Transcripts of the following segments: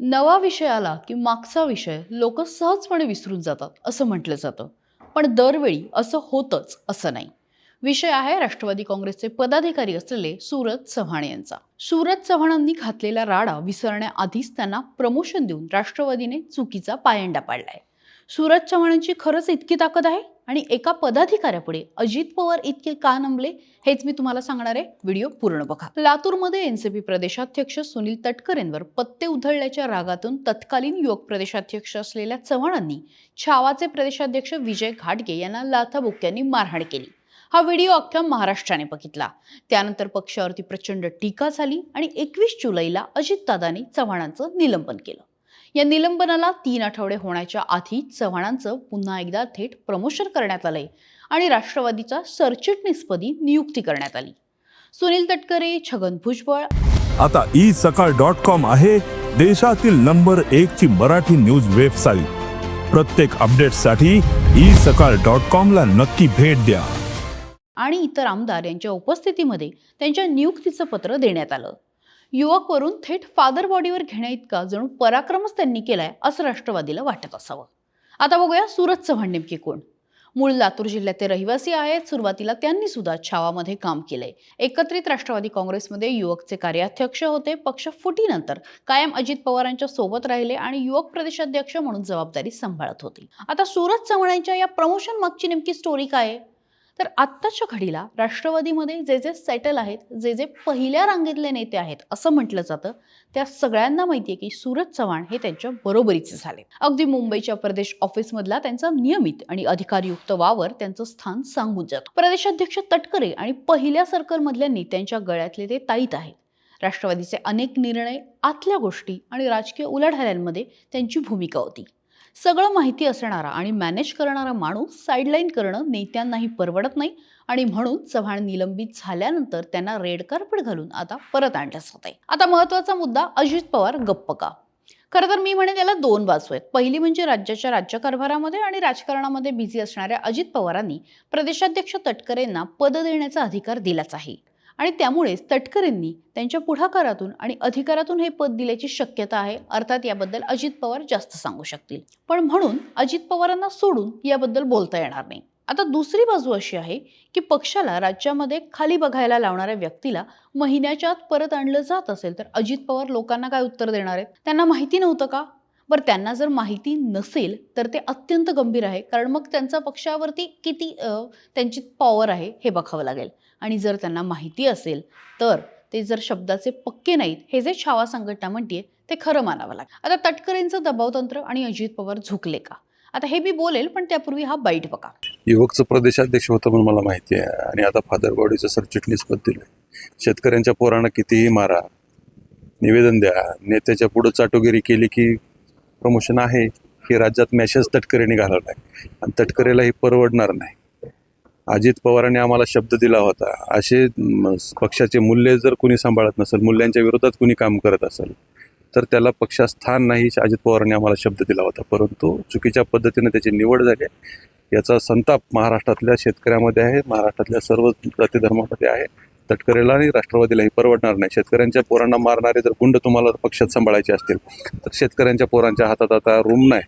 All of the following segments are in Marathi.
नवा विषय आला की मागचा विषय लोक सहजपणे विसरून जातात असं म्हटलं जातं. पण दरवेळी असं होतंच असं नाही. विषय आहे राष्ट्रवादी काँग्रेसचे पदाधिकारी असलेले सूरज चव्हाण यांचा. सूरज चव्हाणांनी घातलेला राडा विसरण्याआधीच त्यांना प्रमोशन देऊन राष्ट्रवादीने चुकीचा पायंडा पाडलाय. सूरज चव्हाणांची खरंच इतकी ताकद आहे? आणि एका पदाधिकाऱ्यापुढे अजित पवार इतके का नमले? हेच मी तुम्हाला सांगणार आहे. व्हिडिओ पूर्ण बघा. लातूरमध्ये एनसीपी प्रदेशाध्यक्ष सुनील तटकरेंवर पत्ते उधळल्याच्या रागातून तत्कालीन युवक प्रदेशाध्यक्ष असलेल्या चव्हाणांनी छावाचे प्रदेशाध्यक्ष विजय घाटगे यांना लाथाबुक्क्यांनी मारहाण केली. हा व्हिडिओ अख्ख्या महाराष्ट्राने बघितला. त्यानंतर पक्षावरती प्रचंड टीका झाली आणि एकवीस जुलैला अजितदादांनी चव्हाणांचं निलंबन केलं. या निलंबनाला तीन आठवडे होण्याच्या आधी चव्हाणांचं पुन्हा एकदा थेट प्रमोशन करण्यात आलंय आणि राष्ट्रवादीच्या सरचिटणीसपदी नियुक्ती करण्यात आली. सुनील तटकरे छगन भुजबळ. आता ई सकाळ डॉट कॉम आहे देशातील नंबर एक ची मराठी न्यूज वेबसाईट. प्रत्येक अपडेटसाठी ई सकाळ डॉट कॉम ला नक्की भेट द्या. आणि इतर आमदार यांच्या उपस्थितीमध्ये त्यांच्या नियुक्तीचं पत्र देण्यात आलं. युवकवरून थेट फादर बॉडीवर घेण्याइतका जणू पराक्रमच त्यांनी केलाय असं राष्ट्रवादीला वाटत असावं. आता बघूया सुरत चव्हाण नेमके कोण? मूळ लातूर जिल्ह्याचे रहिवासी आहेत सुरुवातीला त्यांनी सुद्धा छावामध्ये काम केलंय. एकत्रित राष्ट्रवादी काँग्रेसमध्ये युवकचे कार्याध्यक्ष होते पक्ष फुटीनंतर कायम अजित पवारांच्या सोबत राहिले आणि युवक प्रदेशाध्यक्ष म्हणून जबाबदारी सांभाळत होती. आता सुरत चव्हाणांच्या या प्रमोशन मागची नेमकी स्टोरी काय आहे? तर आत्ताच्या घडीला राष्ट्रवादीमध्ये जे जे सेटल आहेत जे जे पहिल्या रांगेतले नेते आहेत असं म्हटलं जातं त्या सगळ्यांना माहिती आहे की सूरज चव्हाण हे त्यांच्या बरोबरीचे झाले अगदी मुंबईच्या प्रदेश ऑफिसमधला त्यांचा नियमित आणि अधिकारयुक्त वावर त्यांचं स्थान सांगून जातं. प्रदेशाध्यक्ष तटकरे आणि पहिल्या सर्कलमधल्या नेत्यांच्या गळ्यातले ते ताईत आहेत. राष्ट्रवादीचे अनेक निर्णय आतल्या गोष्टी आणि राजकीय उलाढाल्यांमध्ये त्यांची भूमिका होती. सगळं माहिती असणारा आणि मॅनेज करणारा माणूस साईडलाईन करणं नेत्यांनाही परवडत नाही आणि म्हणून चव्हाण निलंबित झाल्यानंतर त्यांना रेड कार्पेट घालून आता परत आणलं जात आहे. आता महत्त्वाचा मुद्दा अजित पवार गप्प का? खरं तर मी म्हणेन याला दोन बाजू आहेत. पहिली म्हणजे राज्याच्या राज्यकारभारामध्ये आणि राजकारणामध्ये बिझी असणाऱ्या अजित पवारांनी प्रदेशाध्यक्ष तटकरेंना पद देण्याचा अधिकार दिलाच आहे. आणि त्यामुळेच तटकरेंनी त्यांच्या पुढाकारातून आणि अधिकारातून हे पद दिल्याची शक्यता आहे. अर्थात याबद्दल अजित पवार जास्त सांगू शकतील. पण म्हणून अजित पवारांना सोडून याबद्दल बोलता येणार नाही. आता दुसरी बाजू अशी आहे की पक्षाला राज्यामध्ये खाली बघायला लावणाऱ्या व्यक्तीला महिन्याच्या आत परत आणलं जात असेल तर अजित पवार लोकांना काय उत्तर देणार आहेत? त्यांना माहिती नव्हतं का? बरं त्यांना जर माहिती नसेल तर ते अत्यंत गंभीर आहे. कारण मग त्यांचा पक्षावरती किती त्यांची पॉवर आहे हे बघावं लागेल. आणि जर त्यांना माहिती असेल तर ते जर शब्दाचे पक्के नाहीत हे जे छावा संघटना म्हणते ते खरं मानावं लागेल. आता तटकरेंचं दबावतंत्र आणि अजित पवार झुकले का? आता हे मी बोलेल पण त्यापूर्वी हा बाईट बघा. युवकचं प्रदेशाध्यक्ष होतं म्हणून मला माहिती आहे. आणि आता फादर बॉडीचं सरचिटणीस पद दिलंय. शेतकऱ्यांच्या पोरांना कितीही मारा निवेदन द्या. नेत्याच्या पुढं चाटोगिरी केली की प्रमोशन आहे हे राज्यात मॅसेज तटकरेने घालवलाय आणि तटकरेला हे परवडणार नाही. अजित पवारांनी आम्हाला शब्द दिला होता. असे पक्षाचे मूल्य जर कुणी सांभाळत नसेल मूल्यांच्या विरोधात कुणी काम करत असेल तर त्याला पक्षात स्थान नाही अजित पवारांनी आम्हाला शब्द दिला होता. परंतु चुकीच्या पद्धतीने त्याची निवड झाली याचा संताप महाराष्ट्रातल्या शेतकऱ्यामध्ये आहे. महाराष्ट्रातल्या सर्व जाती धर्मामध्ये आहे. तटकरेला आणि राष्ट्रवादीलाही परवडणार नाही. शेतकऱ्यांच्या पोरांना मारणारे जर गुंड तुम्हाला पक्षात सांभाळायचे असतील तर शेतकऱ्यांच्या पोरांच्या हातात आता रूम नाही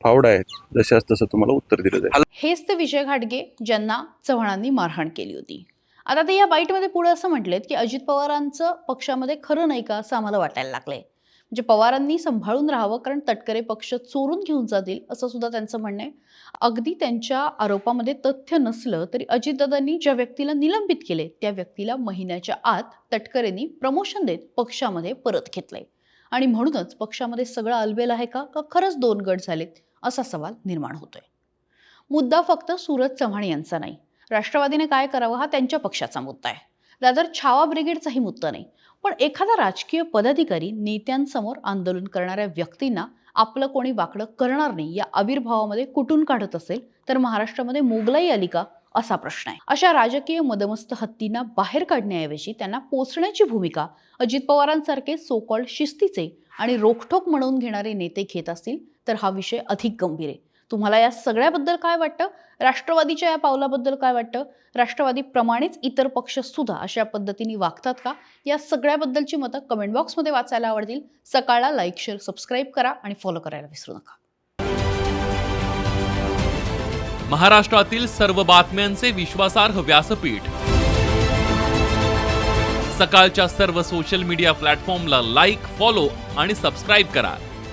फावडा आहेत. जशाच तसं तुम्हाला उत्तर दिलं जाईल. हेच ते विजय घाटगे ज्यांना चव्हाणांनी मारहाण केली होती. आता ते या बाईटमध्ये पुढे असं म्हटलेत की अजित पवारांचं पक्षामध्ये खरं नाही का असं आम्हाला वाटायला लागलंय. म्हणजे पवारांनी सांभाळून राहावं कारण तटकरे पक्ष चोरून घेऊन जातील असं सुद्धा त्यांचं म्हणणं आहे. अगदी त्यांच्या आरोपामध्ये तथ्य नसलं तरी अजितदादांनी ज्या व्यक्तीला निलंबित केले त्या व्यक्तीला महिन्याच्या आत तटकरेंनी प्रमोशन देत पक्षामध्ये परत घेतलंय. आणि म्हणूनच पक्षामध्ये सगळं अलबेल आहे का? का खरंच दोन गट झालेत? असा सवाल निर्माण होतोय. मुद्दा फक्त सूरज चव्हाण यांचा नाही. राष्ट्रवादीने काय करावं हा त्यांच्या पक्षाचा मुद्दा आहे. दादर छावा ब्रिगेडचाही मुद्दा नाही. पण एखादा राजकीय पदाधिकारी नेत्यांसमोर आंदोलन करणाऱ्या व्यक्तींना आपलं कोणी वाकडं करणार नाही या आविर्भावामध्ये कुठून काढत असेल? तर महाराष्ट्रामध्ये मोगलाई आली का? असा प्रश्न आहे. अशा राजकीय मदमस्त हत्तींना बाहेर काढण्याऐवजी त्यांना पोचण्याची भूमिका अजित पवारांसारखे सोकॉल शिस्तीचे आणि रोखठोक म्हणून घेणारे नेते घेत असतील तर हा विषय अधिक गंभीर आहे. तुम्हाला या सगळ्याबद्दल काय वाटतं? राष्ट्रवादीच्या या पावलाबद्दल काय वाटतं? राष्ट्रवादीप्रमाणेच इतर पक्ष सुद्धा अशा पद्धतीने वागतात का? या सगळ्याबद्दलची मतं कमेंट बॉक्समध्ये वाचायला आवडतील. सकाळला लाईक शेअर सबस्क्राईब करा आणि फॉलो करायला विसरू नका. महाराष्ट्रातील सर्व बातम्यांचे विश्वासार्ह व्यासपीठ. सकाळच्या सर्व सोशल मीडिया प्लॅटफॉर्मला लाईक फॉलो आणि सबस्क्राईब करा.